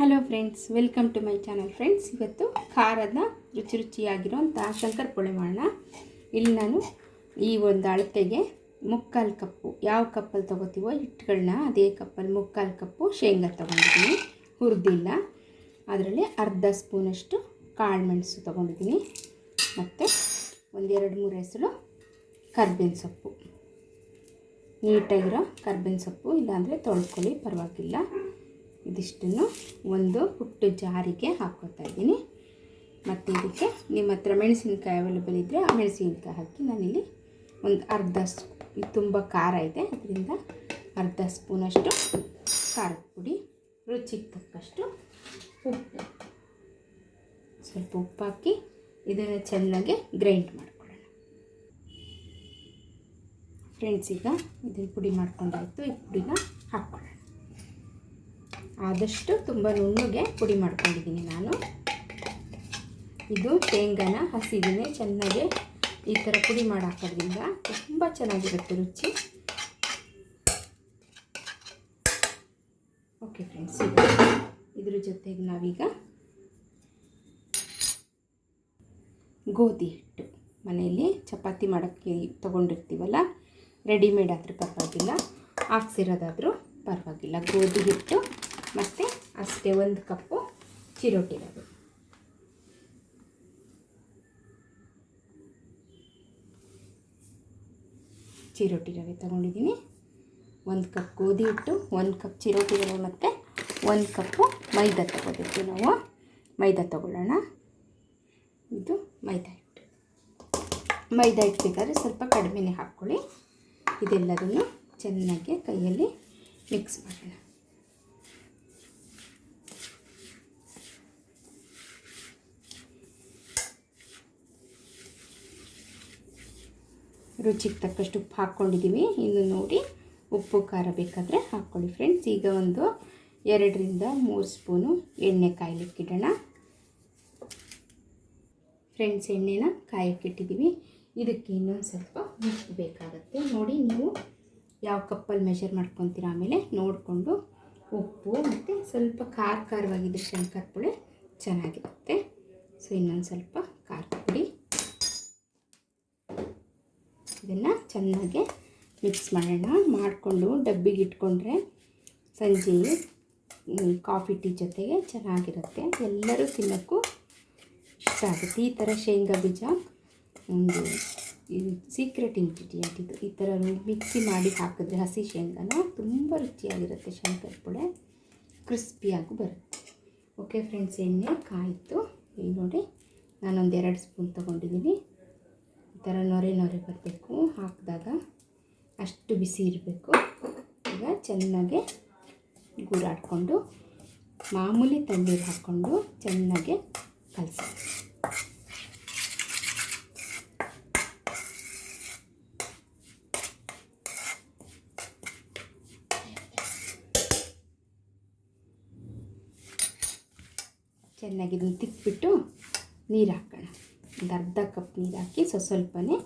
Hello friends welcome to my channel friends ಇವತ್ತು ಖಾರದ ರುಚಿ ರುಚಿಯಾಗಿರುವಂಥ ಶಂಕರ್ ಪೊಳೆ ಮಾಡೋಣ. ಇಲ್ಲಿ ನಾನು ಈ ಒಂದು ಅಳತೆಗೆ ಮುಕ್ಕಾಲು ಕಪ್ಪು, ಯಾವ ಕಪ್ಪಲ್ಲಿ ತೊಗೋತೀವೋ ಹಿಟ್ಟುಗಳನ್ನ ಅದೇ ಕಪ್ಪಲ್ಲಿ ಮುಕ್ಕಾಲು ಕಪ್ಪು ಶೇಂಗಾ ತೊಗೊಂಡಿದ್ದೀನಿ. ಹುರಿದಿಲ್ಲ. ಅದರಲ್ಲಿ ಅರ್ಧ ಸ್ಪೂನಷ್ಟು ಕಾಳು ಮೆಣಸು ತೊಗೊಂಡಿದ್ದೀನಿ. ಮತ್ತು ಒಂದೆರಡು ಮೂರು ಹೆಸರು ಕರ್ಬೇವಿನ ಸೊಪ್ಪು. ನೀಟಾಗಿರೋ ಕರ್ಬೇವಿನ ಸೊಪ್ಪು, ಇಲ್ಲಾಂದರೆ ತೊಳ್ಕೊಳ್ಳಿ, ಪರವಾಗಿಲ್ಲ. ಇದಿಷ್ಟನ್ನು ಒಂದು ಪುಟ್ಟು ಜಾರಿಗೆ ಹಾಕ್ಕೊತಾ ಇದ್ದೀನಿ. ಮತ್ತು ಇದಕ್ಕೆ ನಿಮ್ಮ ಹತ್ರ ಮೆಣಸಿನ್ಕಾಯಿ ಅವೈಲೇಬಲ್ ಇದ್ದರೆ ಆ ಮೆಣಸಿನ್ಕಾಯಿ ಹಾಕಿ ನಾನಿಲ್ಲಿ ಒಂದು ಅರ್ಧ ಇದು ತುಂಬ ಖಾರ ಇದೆ. ಅದರಿಂದ ಅರ್ಧ ಸ್ಪೂನಷ್ಟು ಖಾರದ ಪುಡಿ, ರುಚಿಗೆ ತಕ್ಕಷ್ಟು ಉಪ್ಪು. ಸ್ವಲ್ಪ ಉಪ್ಪು ಹಾಕಿ ಇದನ್ನು ಚೆನ್ನಾಗಿ ಗ್ರೈಂಡ್ ಮಾಡ್ಕೊಳ್ಳೋಣ. ಫ್ರೆಂಡ್ಸ್ ಈಗ ಇದನ್ನು ಪುಡಿ ಮಾಡ್ಕೊಂಡಾಯಿತು. ಈ ಪುಡಿನ ಹಾಕ್ಕೊಳ್ಳೋಣ. ಆದಷ್ಟು ತುಂಬ ನುಣ್ಣಗೆ ಪುಡಿ ಮಾಡ್ಕೊಂಡಿದ್ದೀನಿ ನಾನು. ಇದು ಶೇಂಗಾನ ಹಸಿದಿನೇ ಚೆನ್ನಾಗಿ ಈ ಥರ ಪುಡಿ ಮಾಡಾಕೋದ್ರಿಂದ ತುಂಬ ಚೆನ್ನಾಗಿರುತ್ತೆ ರುಚಿ. ಓಕೆ ಫ್ರೆಂಡ್ಸ್ ಇದ್ರ ಜೊತೆಗೆ ನಾವೀಗ ಗೋಧಿ ಹಿಟ್ಟು. ಮನೆಯಲ್ಲಿ ಚಪಾತಿ ಮಾಡೋಕ್ಕೆ ತೊಗೊಂಡಿರ್ತೀವಲ್ಲ, ರೆಡಿಮೇಡ್ ಆದರೂ ಪರವಾಗಿಲ್ಲ, ಹಾಕ್ಸಿರೋದಾದರೂ ಪರವಾಗಿಲ್ಲ. ಗೋಧಿ ಹಿಟ್ಟು ಮತ್ತು ಅಷ್ಟೇ ಒಂದು ಕಪ್ಪು ಚಿರೋಟಿ ರವೆ. ಚಿರೋಟಿ ರವೆ ತಗೊಂಡಿದ್ದೀನಿ. ಒಂದು ಕಪ್ ಗೋಧಿ ಹಿಟ್ಟು, ಒಂದು ಕಪ್ ಚಿರೋಟಿ ರವೆ ಮತ್ತು ಒಂದು ಕಪ್ಪು ಮೈದಾ ತೊಗೋಬೇಕು ನಾವು. ಮೈದಾ ತಗೊಳ್ಳೋಣ. ಇದು ಮೈದಾ ಹಿಟ್ಟು. ಮೈದಾ ಹಿಟ್ಟು ಬೇಕಾದರೆ ಸ್ವಲ್ಪ ಕಡಿಮೆನೇ ಹಾಕ್ಕೊಳ್ಳಿ. ಇದೆಲ್ಲದನ್ನು ಚೆನ್ನಾಗಿ ಕೈಯಲ್ಲಿ ಮಿಕ್ಸ್ ಮಾಡೋಣ. ರುಚಿಗೆ ತಕ್ಕಷ್ಟು ಉಪ್ಪು ಹಾಕ್ಕೊಂಡಿದ್ದೀವಿ. ಇನ್ನು ನೋಡಿ, ಉಪ್ಪು, ಖಾರ ಬೇಕಾದರೆ ಹಾಕ್ಕೊಳ್ಳಿ ಫ್ರೆಂಡ್ಸ್ ಈಗ ಒಂದು ಎರಡರಿಂದ ಮೂರು ಸ್ಪೂನು ಎಣ್ಣೆ ಕಾಯ್ಲಿಕ್ಕಿಡೋಣ. ಫ್ರೆಂಡ್ಸ್ ಎಣ್ಣೆನ ಕಾಯಕ್ಕಿಟ್ಟಿದ್ದೀವಿ. ಇದಕ್ಕೆ ಇನ್ನೊಂದು ಸ್ವಲ್ಪ ಉಪ್ಪು ಬೇಕಾಗುತ್ತೆ. ನೋಡಿ, ನೀವು ಯಾವ ಕಪ್ಪಲ್ಲಿ ಮೆಷರ್ ಮಾಡ್ಕೊತೀರ ಆಮೇಲೆ ನೋಡಿಕೊಂಡು ಉಪ್ಪು ಮತ್ತು ಸ್ವಲ್ಪ ಖಾರ ಖಾರವಾಗಿದ್ದರೆ ಶಂಕರ ಪುಳೆ ಚೆನ್ನಾಗಿರುತ್ತೆ. ಸೊ ಇನ್ನೊಂದು ಸ್ವಲ್ಪ ಖಾರ ಪುಡಿ. ಇದನ್ನು ಚೆನ್ನಾಗಿ ಮಿಕ್ಸ್ ಮಾಡೋಣ. ಮಾಡಿಕೊಂಡು ಡಬ್ಬಿಗೆ ಇಟ್ಕೊಂಡ್ರೆ ಸಂಜೆ ಕಾಫಿ ಟೀ ಜೊತೆಗೆ ಚೆನ್ನಾಗಿರುತ್ತೆ. ಎಲ್ಲರೂ ತಿನ್ನೋಕ್ಕೂ ಇಷ್ಟ ಆಗುತ್ತೆ. ಈ ಥರ ಶೇಂಗಾ ಬೀಜ ಒಂದು ಸೀಕ್ರೆಟ್ ಇಂಗ್ರೀಡಿಯೆಂಟ್ ಇದು. ಈ ಥರ ಮಿಕ್ಸಿ ಮಾಡಿ ಹಾಕಿದ್ರೆ ಹಸಿ ಶೇಂಗಾನ ತುಂಬ ರುಚಿಯಾಗಿರುತ್ತೆ. ಶಂಕರ್ ಪುಳೆ ಕ್ರಿಸ್ಪಿಯಾಗಿ ಬರುತ್ತೆ. ಓಕೆ ಫ್ರೆಂಡ್ಸ್ ಎಣ್ಣೆ ಕಾಯಿತು. ಇಲ್ಲಿ ನೋಡಿ ನಾನೊಂದು ಎರಡು ಸ್ಪೂನ್ ತೊಗೊಂಡಿದ್ದೀನಿ. ಥರ ನೊರೆ ನೊರೆ ಬರಬೇಕು. ಹಾಕಿದಾಗ ಅಷ್ಟು ಬಿಸಿ ಇರಬೇಕು. ಈಗ ಚೆನ್ನಾಗಿ ಗೂಡಾಡಿಕೊಂಡು ಮಾಮೂಲಿ ತಣ್ಣೀರು ಹಾಕ್ಕೊಂಡು ಚೆನ್ನಾಗಿ ಕಲಸಿ. ಚೆನ್ನಾಗಿ ಇದನ್ನು ತಿಕ್ಬಿಟ್ಟು ನೀರು ಹಾಕೋಣ. ಒಂದು ಅರ್ಧ ಕಪ್ ನೀರು ಹಾಕಿ ಸ್ವಲ್ಪ ಸ್ವಲ್ಪನೇ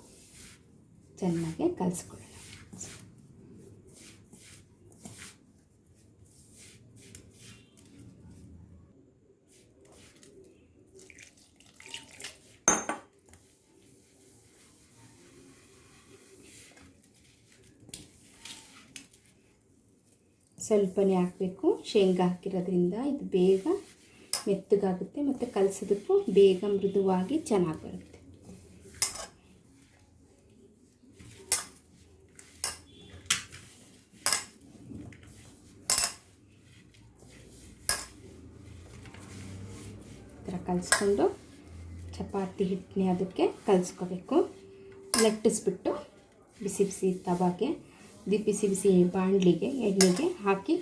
ಚೆನ್ನಾಗಿ ಕಲಿಸ್ಕೊಳ್ಳೋಣ. ಸ್ವಲ್ಪನೇ ಹಾಕಬೇಕು. ಶೇಂಗಾ ಹಾಕಿರೋದ್ರಿಂದ ಇದು ಬೇಗ ಮೆತ್ತಗಾಗುತ್ತೆ ಮತ್ತು ಕಲಸೋದಕ್ಕೂ ಬೇಗ ಮೃದುವಾಗಿ ಚೆನ್ನಾಗಿ ಬರುತ್ತೆ. ಥರ ಕಲಿಸ್ಕೊಂಡು ಚಪಾತಿ ಹಿಟ್ಟನ್ನೇ ಅದಕ್ಕೆ ಕಲಿಸ್ಕೋಬೇಕು. ಲಟ್ಟಿಸ್ಬಿಟ್ಟು ಬಿಸಿ ಬಿಸಿ ತವಾಗೆ, ಬಿಸಿ ಬಿಸಿ ಬಾಣಲಿಗೆ, ಎಣ್ಣೆಗೆ ಹಾಕಿ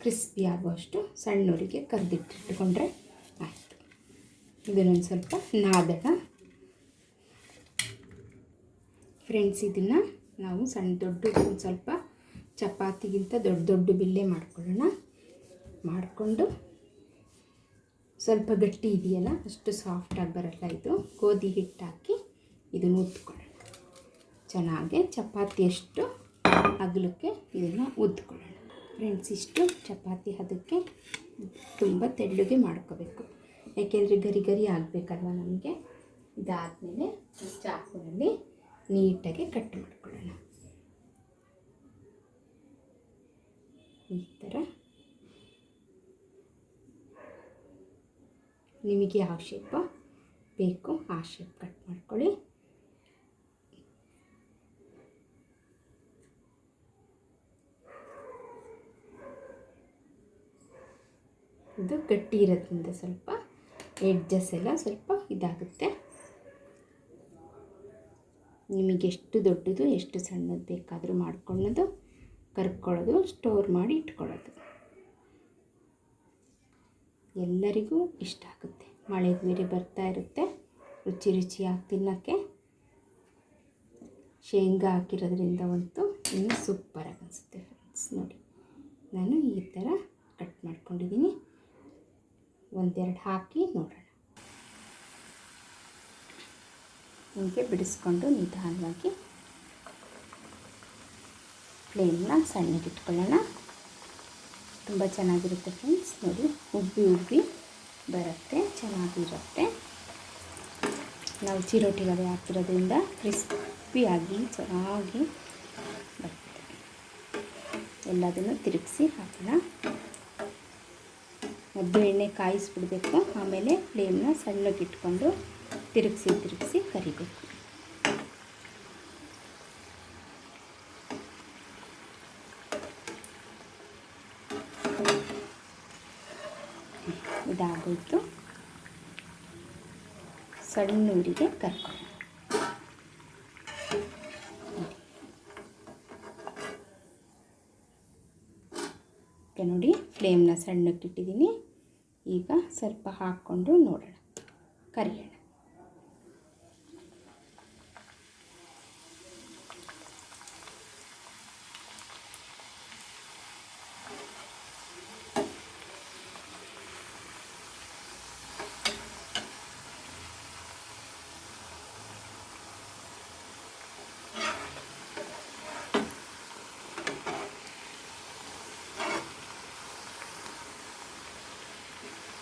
ಕ್ರಿಸ್ಪಿ ಆಗುವಷ್ಟು ಸಣ್ಣೂರಿಗೆ ಕರೆದಿಟ್ಟಿಟ್ಕೊಂಡ್ರೆ ಆಯಿತು. ಇದನ್ನೊಂದು ಸ್ವಲ್ಪ ನಾದಣ ಫ್ರೆಂಡ್ಸ್ ಇದನ್ನು ನಾವು ಸಣ್ಣ ದೊಡ್ಡ ಒಂದು ಸ್ವಲ್ಪ ಚಪಾತಿಗಿಂತ ದೊಡ್ಡ ದೊಡ್ಡ ಬಿಲ್ಲೆ ಮಾಡ್ಕೊಳ್ಳೋಣ. ಮಾಡಿಕೊಂಡು ಸ್ವಲ್ಪ ಗಟ್ಟಿ ಇದೆಯಲ್ಲ, ಅಷ್ಟು ಸಾಫ್ಟಾಗಿ ಬರಲ್ಲ ಇದು. ಗೋಧಿ ಹಿಟ್ಟು ಹಾಕಿ ಇದನ್ನು ಉತ್ಕೊಳ್ಳೋಣ. ಚೆನ್ನಾಗಿ ಚಪಾತಿಯಷ್ಟು ಅಗಲಕ್ಕೆ ಇದನ್ನು ಉದ್ಕೊಳ್ಳೋಣ ಫ್ರೆಂಡ್ಸ್, ಇಷ್ಟು ಚಪಾತಿ ಅದಕ್ಕೆ ತುಂಬ ತೆಳ್ಳಗೆ ಮಾಡ್ಕೋಬೇಕು. ಯಾಕೆಂದರೆ ಗರಿ ಗರಿ ಆಗಬೇಕಲ್ವ ನಮಗೆ? ಇದಾದಮೇಲೆ ಚಾಕುನಲ್ಲಿ ನೀಟಾಗಿ ಕಟ್ ಮಾಡ್ಕೊಳ್ಳೋಣ. ಈ ಥರ. ನಿಮಗೆ ಯಾವ ಶೇಪ ಬೇಕು ಆ ಶೇಪ್ ಕಟ್ ಮಾಡ್ಕೊಳ್ಳಿ. ಇದು ಗಟ್ಟಿ ಇರೋದ್ರಿಂದ ಸ್ವಲ್ಪ ಎಡ್ಜಸ್ ಎಲ್ಲ ಸ್ವಲ್ಪ ಇದಾಗುತ್ತೆ. ನಿಮಗೆ ಎಷ್ಟು ದೊಡ್ಡದು, ಎಷ್ಟು ಸಣ್ಣದು ಬೇಕಾದರೂ ಮಾಡ್ಕೊಳ್ಳೋದು, ಕರ್ಕೊಳ್ಳೋದು ಸ್ಟೋರ್ ಮಾಡಿ ಇಟ್ಕೊಳ್ಳೋದು. ಎಲ್ಲರಿಗೂ ಇಷ್ಟ ಆಗುತ್ತೆ. ಮಳೆ ಬೇರೆ ಬರ್ತಾ ಇರುತ್ತೆ, ರುಚಿ ರುಚಿಯಾಗಿ ತಿನ್ನೋಕ್ಕೆ. ಶೇಂಗಾ ಹಾಕಿರೋದ್ರಿಂದ ಅಂತೂ ಇನ್ನೂ ಸೂಪರಾಗಿ ಅನಿಸುತ್ತೆ ಫ್ರೆಂಡ್ಸ್ ನೋಡಿ, ನಾನು ಈ ಥರ ಕಟ್ ಮಾಡ್ಕೊಂಡಿದ್ದೀನಿ. ಒಂದೆರಡು ಹಾಕಿ ನೋಡೋಣ. ಹೀಗೆ ಬಿಡಿಸ್ಕೊಂಡು ನಿಧಾನವಾಗಿ ಫ್ಲೇಮ್ನ ಸಣ್ಣಗೆ ಇಟ್ಕೊಳ್ಳೋಣ. ತುಂಬ ಚೆನ್ನಾಗಿರುತ್ತೆ ಫ್ರೆಂಡ್ಸ್. ನೋಡಿ, ಉಬ್ಬಿ ಉಬ್ಬಿ ಬರುತ್ತೆ, ಚೆನ್ನಾಗಿರುತ್ತೆ. ನಾವು ಚಿರೋಟಿಗಳೇ ಹಾಕಿರೋದ್ರಿಂದ ಕ್ರಿಸ್ಪಿಯಾಗಿ ಚೆನ್ನಾಗಿ ಬರುತ್ತೆ. ಎಲ್ಲದನ್ನು ತಿರುಗಿಸಿ ಹಾಕೋಣ. ಮೊದಲು ಎಣ್ಣೆ ಕಾಯಿಸ್ಬಿಡ್ಬೇಕು. ಆಮೇಲೆ ಫ್ಲೇಮ್ನ ಸಣ್ಣಗೆ ಇಟ್ಕೊಂಡು ತಿರುಗಿಸಿ ತಿರುಗಿಸಿ ಕರಿಬೇಕು. ಇದಾಗೋಯ್ತು. ಸಣ್ಣ ಊರಿಗೆ ಕರ್ಕೊಂಡು ನೋಡಿ, ಫ್ಲೇಮ್ನ ಸಣ್ಣಕ್ಕೆ ಇಟ್ಟಿದ್ದೀನಿ ಈಗ ಸ್ವಲ್ಪ ಹಾಕ್ಕೊಂಡು ನೋಡೋಣ. ಕರಿಯೋಣ.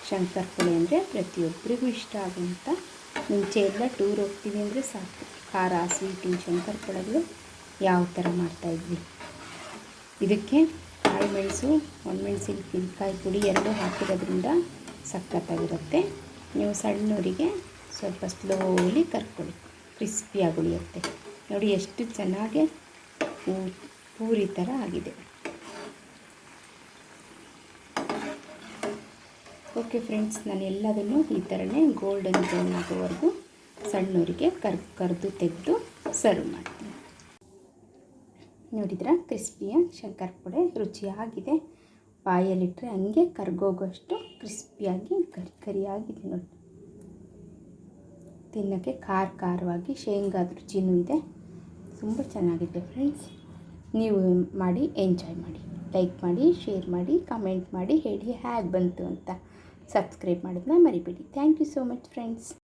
ಶಂಕರಪುಳಿ ಅಂದರೆ ಪ್ರತಿಯೊಬ್ಬರಿಗೂ ಇಷ್ಟ ಆಗುವಂಥ ಮುಂಚೆ ಎಲ್ಲ ಟೂರ್ ಹೋಗ್ತೀವಿ ಅಂದರೆ ಸಾಕು. ಖಾರ ಸ್ವೀಟಿನ ಶಂಕರಪುಳಗಳು ಯಾವ ಥರ ಮಾಡ್ತಾಯಿದ್ವಿ ಇದಕ್ಕೆ ಕಾಳು ಮೆಣಸು ಒಣಮೆಣಸಿನಕಾಯಿ ಪುಡಿ ಎರಡೂ ಹಾಕಿರೋದ್ರಿಂದ ಸಖತ್ತಾಗಿರುತ್ತೆ. ನೀವು ಸಣ್ಣವರಿಗೆ ಸ್ವಲ್ಪ ಸ್ಲೋಲಿ ಕರ್ಕೊಳ್ಳಿ. ಕ್ರಿಸ್ಪಿಯಾಗಿ ಉಳಿಯುತ್ತೆ. ನೋಡಿ ಎಷ್ಟು ಚೆನ್ನಾಗಿ ಪೂರಿ ಥರ ಆಗಿದೆ. ಓಕೆ ಫ್ರೆಂಡ್ಸ್ ನಾನು ಎಲ್ಲದನ್ನು ಈ ಥರನೇ ಗೋಲ್ಡನ್ ಬ್ರೌನ್ ಆಗೋವರೆಗೂ ಸಣ್ಣವರಿಗೆ ಕರ್, ಕರೆದು ತೆಗೆದು ಸರ್ವ್ ಮಾಡ್ತೀನಿ. ನೋಡಿದ್ರೆ? ಕ್ರಿಸ್ಪಿಯ ಶಂಕರಪೊಡೆ ರುಚಿಯಾಗಿದೆ. ಬಾಯಲ್ಲಿಟ್ಟರೆ ಹಂಗೆ ಕರ್ಗೋಗೋಷ್ಟು ಕ್ರಿಸ್ಪಿಯಾಗಿ ಕರಿ ಕರಿಯಾಗಿದೆ ನೋಡಿ. ತಿನ್ನೋಕ್ಕೆ ಖಾರ ಖಾರವಾಗಿ ಶೇಂಗಾದ ರುಚಿನೂ ಇದೆ. ತುಂಬ ಚೆನ್ನಾಗಿದೆ ಫ್ರೆಂಡ್ಸ್ ನೀವು ಮಾಡಿ ಎಂಜಾಯ್ ಮಾಡಿ. ಲೈಕ್ ಮಾಡಿ ಶೇರ್ ಮಾಡಿ ಕಮೆಂಟ್ ಮಾಡಿ, ಹೇಳಿ ಹೇಗೆ ಬಂತು ಅಂತ. ಸಬ್ಸ್ಕ್ರೈಬ್ ಮಾಡೋದನ್ನ ಮರಿಬೇಡಿ. Thank you so much friends